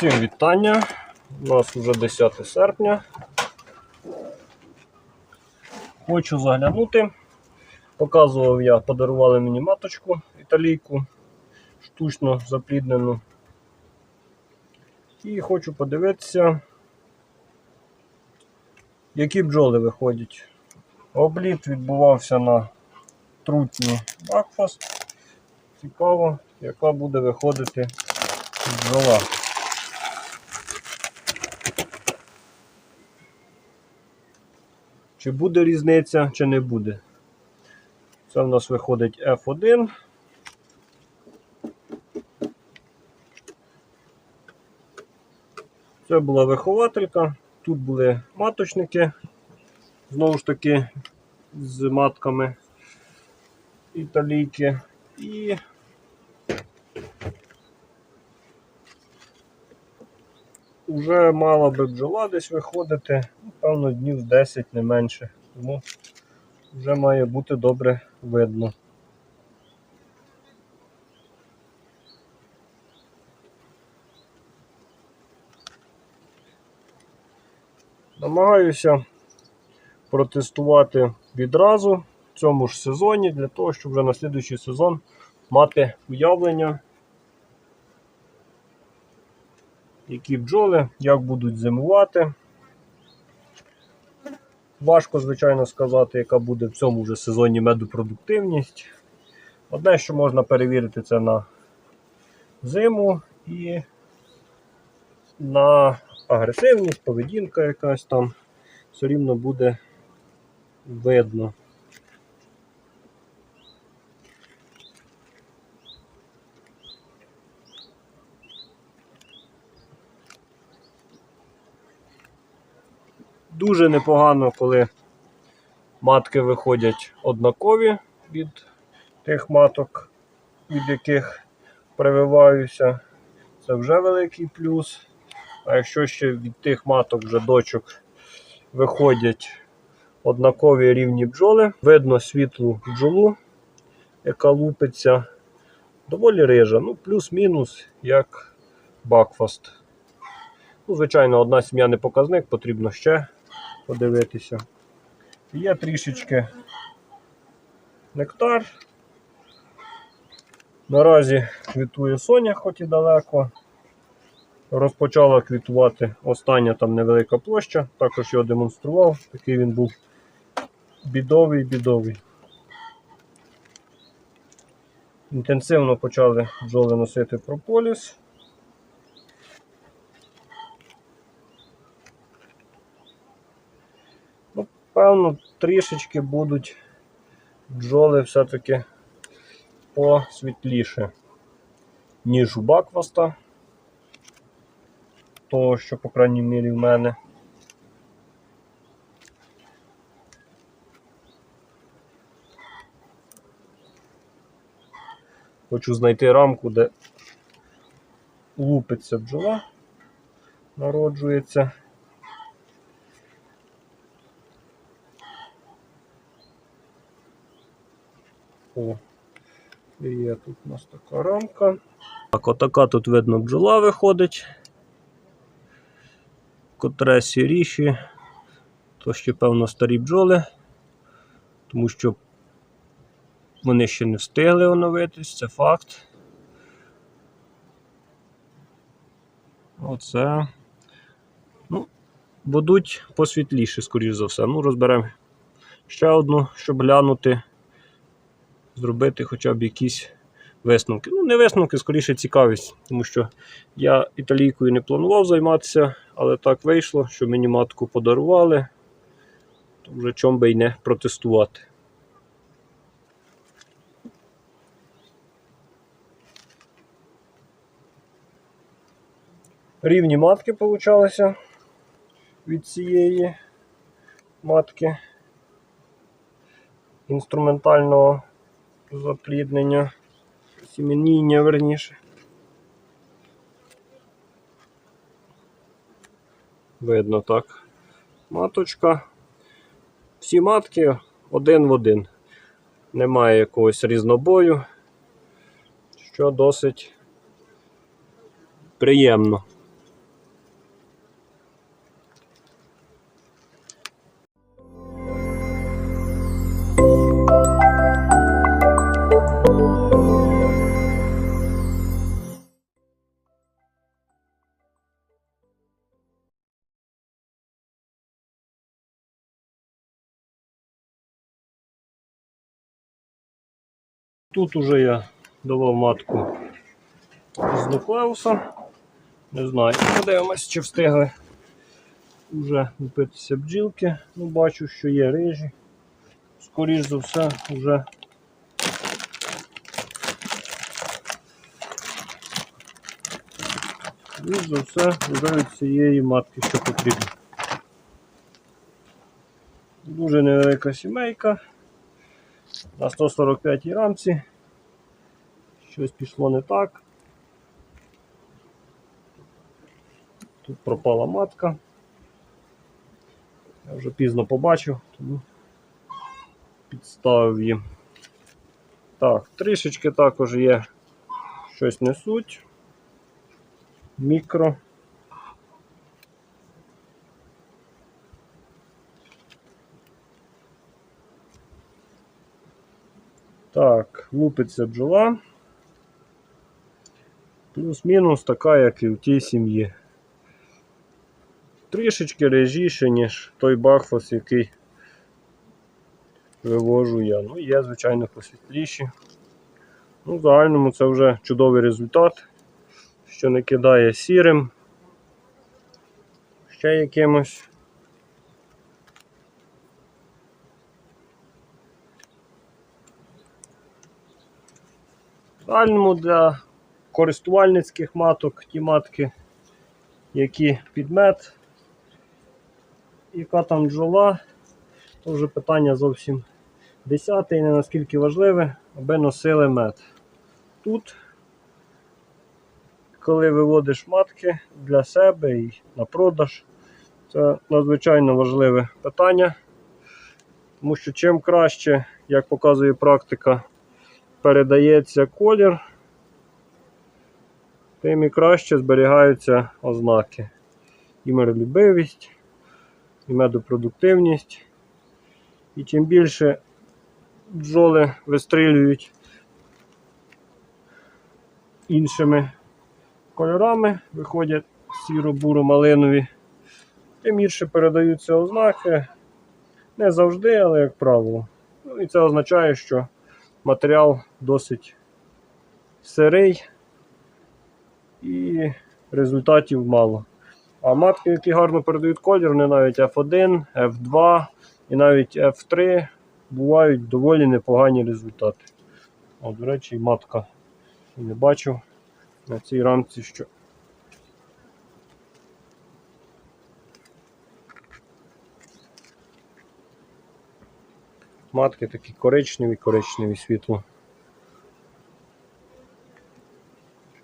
Всім вітання. У нас вже 10 серпня. Хочу заглянути. Показував я, подарували мені маточку італійку, штучно запліднену. І хочу подивитися, які бджоли виходять. Обліт відбувався на трутні Бакфаст. Цікаво, яка буде виходити бджола. Чи буде різниця, чи не буде. Це в нас виходить F1. Це була вихователька. Тут були маточники, знову ж таки, з матками італійки. І вже мала би бджола десь виходити, певно, днів 10 не менше. Тому вже має бути добре видно. Намагаюся протестувати відразу в цьому ж сезоні, для того, щоб вже на слідуючий сезон мати уявлення, які бджоли, як будуть зимувати. Важко, звичайно, сказати, яка буде в цьому вже сезоні медопродуктивність. Одне, що можна перевірити, це на зиму і на агресивність, поведінка якась там все рівно буде видно. Дуже непогано, коли матки виходять однакові від тих маток, від яких прививаюся. Це вже великий плюс. А якщо ще від тих маток вже дочок виходять однакові рівні бджоли, видно світлу бджолу, яка лупиться, доволі рижа, ну плюс-мінус, як бакфаст. Ну, Звичайно, одна сім'я не показник, потрібно ще подивитися. Є трішечки нектар. Наразі квітує соня, хоч і далеко. Розпочала квітувати остання там невелика площа, також його демонстрував, такий він був бідовий, бідовий. Інтенсивно почали бджоли носити прополіс. Ну, Певно, трішечки будуть бджоли все-таки посвітліше, ніж у бакваста того, що, по крайній мірі, в мене. Хочу знайти рамку, де лупиться бджола, народжується. О, є тут у нас така рамка. Так, отака тут видно бджола виходить котре сіріші, то ще, певно, старі бджоли, тому що вони ще не встигли оновитись, це факт. Оце. Ну, будуть посвітліші, скоріш за все. Ну, розберемо ще одну, щоб глянути, зробити хоча б якісь висновки. Ну, не висновки, скоріше цікавість, тому що я італійкою не планував займатися, але так вийшло, що мені матку подарували, то вже чом би й не протестувати. Рівні матки получалися від цієї матки інструментального запліднення сім'яніння верніше. Видно так. Маточка. Всі матки один в один. Немає якогось різнобою, що досить приємно. Тут уже я давав матку з нуклеуса. Не знаю, подивимось, чи встигли вже випитися бджілки. Ну, бачу, що є рижі. Скоріш за все, вже Скоріш за все, вже від цієї матки, що потрібно. Дуже невелика сімейка. На 145 рамці. Щось пішло не так. Тут пропала матка. Я вже пізно побачив, тому підставив їм. Так, трішечки також є щось несуть. Мікро. Так, лупиться бджола. Плюс-мінус така, як і в тій сім'ї. Трішечки режіше, ніж той бахфос, який вивожу я. Ну, є, звичайно, посвітліші. Ну, в загальному це вже чудовий результат, що не кидає сірим. Ще якимось. В для користувальницьких маток, ті матки, які під мед, яка там бджола, то вже питання зовсім десяте і не наскільки важливе, аби носили мед. Тут, коли виводиш матки для себе і на продаж, це надзвичайно важливе питання, тому що чим краще, як показує практика, передається колір, тим і краще зберігаються ознаки. І миролюбивість, і медопродуктивність. І чим більше бджоли вистрілюють іншими кольорами, виходять сіро-буро-малинові, тим гірше передаються ознаки. Не завжди, але як правило. Ну, і це означає, що матеріал досить сирий і результатів мало. А матки, які гарно передають колір, вони навіть F1, F2 і навіть F3 бувають доволі непогані результати. О, до речі, матка не бачив на цій рамці, що. Матки такі коричневі, коричневі світло.